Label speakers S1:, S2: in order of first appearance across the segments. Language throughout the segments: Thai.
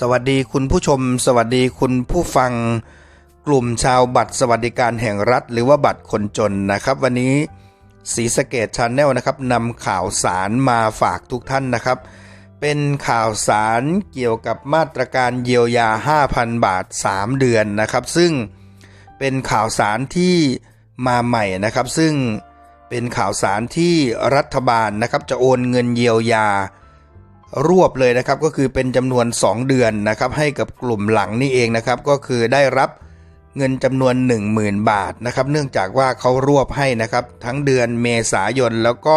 S1: สวัสดีคุณผู้ชม สวัสดีคุณผู้ฟัง กลุ่มชาวบัตรสวัสดิการแห่งรัฐ หรือว่าบัตรคนจนนะครับ วันนี้สีสเกตชาแนลนะครับนำข่าวสารมาฝากทุกท่านนะครับ เป็นข่าวสารเกี่ยวกับมาตรการเยียวยา 5,000 บาท 3 เดือนนะครับ ซึ่งเป็นข่าวสารที่มาใหม่นะครับ ซึ่งเป็นข่าวสารที่รัฐบาลนะครับจะโอนเงินเยียวยา รวบเลยนะครับก็คือเป็นจำนวน 2 เดือนนะครับให้กับกลุ่มหลังนี่เองนะครับก็คือได้รับเงินจำนวน 10,000 บาทนะครับเนื่องจากว่าเขารวบให้นะครับทั้งเดือนเมษายนแล้วก็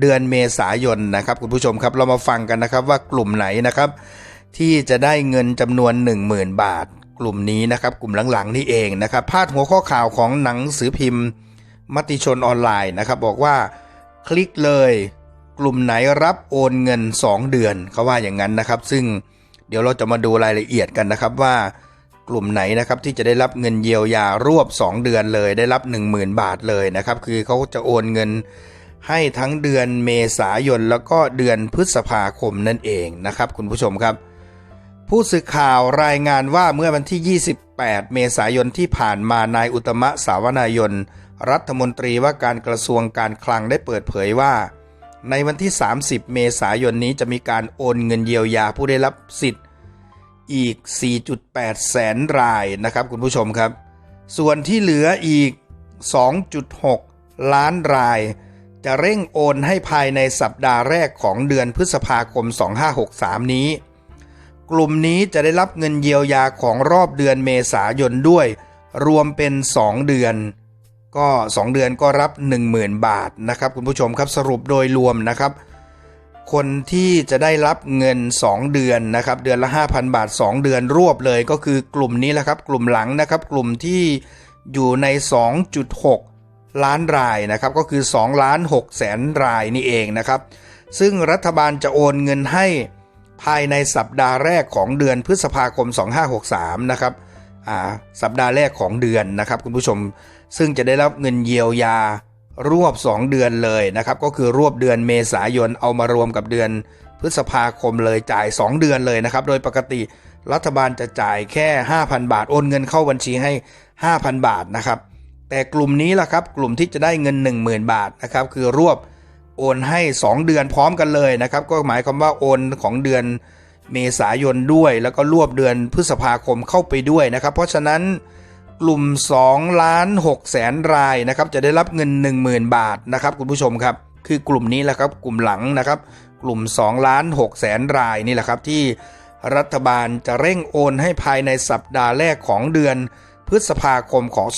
S1: เดือนเมษายนนะครับคุณผู้ชมครับเรามาฟังกันนะครับว่ากลุ่มไหนนะครับที่จะได้เงินจำนวน 10,000 บาท กลุ่มนี้นะครับกลุ่มหลังๆนี่เองนะครับพาดหัวข้อข่าวของหนังสือพิมพ์ มติชนออนไลน์นะครับบอกว่าคลิกเลย กลุ่มไหนรับโอนเงิน 2 เดือนเขาว่าอย่างนั้นนะครับ ซึ่งเดี๋ยวเราจะมาดูรายละเอียดกันนะครับว่ากลุ่มไหนนะครับที่จะได้รับเงินเยียวยารวบ 2 เดือนเลย ได้รับ 10,000 บาทเลยนะครับคือเขาจะโอนเงินให้ทั้งเดือนเมษายนแล้วก็เดือนพฤษภาคมนั่นเองนะครับคุณผู้ชมครับ ผู้สื่อข่าวรายงานว่าเมื่อวันที่ 28 เมษายนที่ผ่านมานายอุตมะสาวนายน รัฐมนตรีว่าการกระทรวงการคลังได้เปิดเผยว่า ในวันที่ 30 เมษายนนี้จะมีการโอนเงินเยียวยาผู้ได้รับสิทธิ์อีก 4.8 แสนรายนะครับคุณผู้ชมครับ ส่วนที่เหลืออีก 2.6 ล้านราย จะเร่งโอนให้ภายในสัปดาห์แรกของเดือนพฤษภาคม 2563 นี้ กลุ่มนี้จะได้รับเงินเยียวยาของรอบเดือนเมษายนด้วย รวมเป็น 2 เดือน ก็ 2 เดือนก็รับ 10,000 บาทนะครับคุณผู้ชมครับสรุปโดยรวมนะครับ คนที่จะได้รับเงิน 2 เดือนนะครับเดือนละ 5,000 บาท 2 เดือนรวบเลยก็คือกลุ่มนี้แหละครับกลุ่มหลังนะครับกลุ่มที่อยู่ใน 2.6 ล้านรายนะครับก็คือ2ล้าน6แสนรายนี่เองนะครับ ซึ่งรัฐบาลจะโอนเงินให้ภายในสัปดาห์แรกของเดือนพฤษภาคม 2563 นะครับสัปดาห์แรกของเดือนนะครับคุณผู้ชม ซึ่งจะได้รับเงินเยียวยารวบ 2 เดือนเลยนะครับก็คือรวบเดือนเมษายนเอามารวมกับเดือนพฤษภาคมเลยจ่าย 2 เดือนเลยนะครับโดยปกติรัฐบาลจะจ่ายแค่ 5,000 บาทโอนเงินเข้าบัญชีให้ 5,000 บาทนะครับแต่กลุ่มนี้ล่ะครับกลุ่มที่จะได้เงิน 10,000 บาทนะครับคือรวบโอนให้ 2 เดือนพร้อมกันเลยนะครับก็หมายความว่าโอนของเดือนเมษายนด้วย แล้วก็รวบเดือนพฤษภาคมเข้าไปด้วยนะครับ เพราะฉะนั้น กลุ่ม2ล้าน6แสนรายนะครับจะได้รับเงิน 10,000 บาทนะครับคุณผู้ชมครับคือกลุ่มนี้แหละครับกลุ่มหลังนะครับกลุ่ม2ล้าน6แสนรายนี่แหละครับที่รัฐบาลจะเร่งโอนให้ภายในสัปดาห์แรกของเดือนพฤษภาคมของ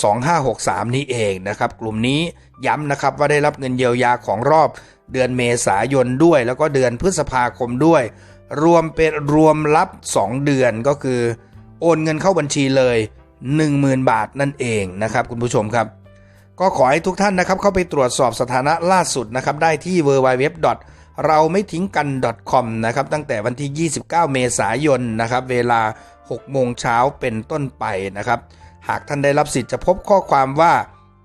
S1: 2563 นี้เองนะครับกลุ่มนี้ย้ำนะครับว่าได้รับเงินเยียวยาของรอบเดือนเมษายนด้วย แล้วก็เดือนพฤษภาคมด้วย รวมเป็นรวมรับ 2 เดือนก็คือ โอนเงินเข้าบัญชีเลย 10,000 บาทนั่นเองนะครับคุณผู้ชมครับ ก็ขอให้ทุกท่านนะครับเข้าไปตรวจสอบสถานะล่าสุดนะครับได้ที่ www. เราไม่ทิ้งกัน .com นะครับตั้งแต่วันที่ 29 เมษายนนะครับเวลา 6 โมงเช้าเป็นต้นไปนะครับ หากท่านได้รับสิทธิ์จะพบข้อความว่า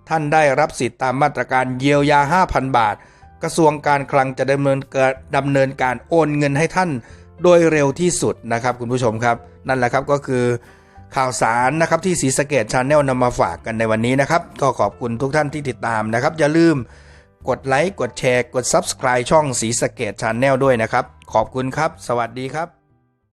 S1: ท่านได้รับสิทธิ์ตามมาตรการเยียวยา 5,000 บาท กระทรวงการคลังจะดำเนินการดำเนินการโอนเงินให้ท่านโดยเร็วที่สุดนะครับคุณผู้ชมครับ นั่นแหละครับก็คือ ข่าวสารนะครับที่สีสเกตชาแนลนำมาฝากกันในวันนี้นะครับ ก็ขอบคุณทุกท่านที่ติดตามนะครับ อย่าลืมกดไลค์กดแชร์กด Subscribe ช่องสีสเกตชาแนลด้วยนะครับ ขอบคุณครับ สวัสดีครับ